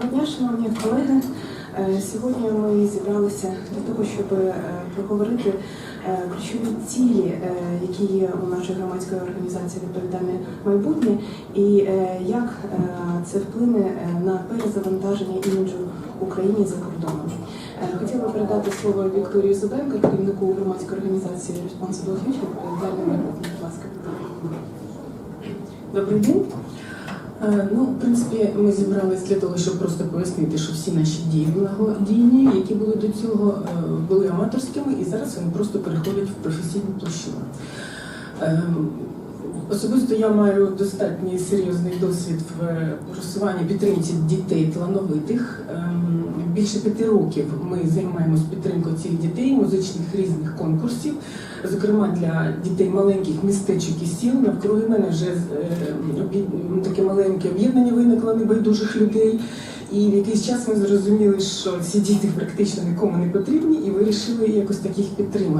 Доброго дня, шановні колеги. Сьогодні ми зібралися для того, щоб е, проговорити е, ключові цілі, які є у нашої громадської організації відповідальне майбутнє, і як це вплине на перезавантаження іміджу України за кордоном. Е, Хотіла передати слово Вікторії Зубенко, керівнику громадської організації Responsible Future, відповідальне майбутнє. Будь ласка. Добрий день. Е, Ну, в принципі, ми зібрались для того, щоб просто пояснити, що всі наші дії благодійні, які були до цього, е, були аматорськими, і зараз вони просто переходять в професійну площину. Е, Особисто я маю достатньо серйозний досвід в просуванні підтримці дітей талановитих. Більше п'яти років ми займаємось підтримкою цих дітей, музичних різних конкурсів, зокрема для дітей маленьких містечок і сіл. Навкруги мене вже е, таке маленьке об'єднання виникло небайдужих людей. І в якийсь час ми зрозуміли, що ці діти практично нікому не потрібні, і вирішили якось таких підтримати.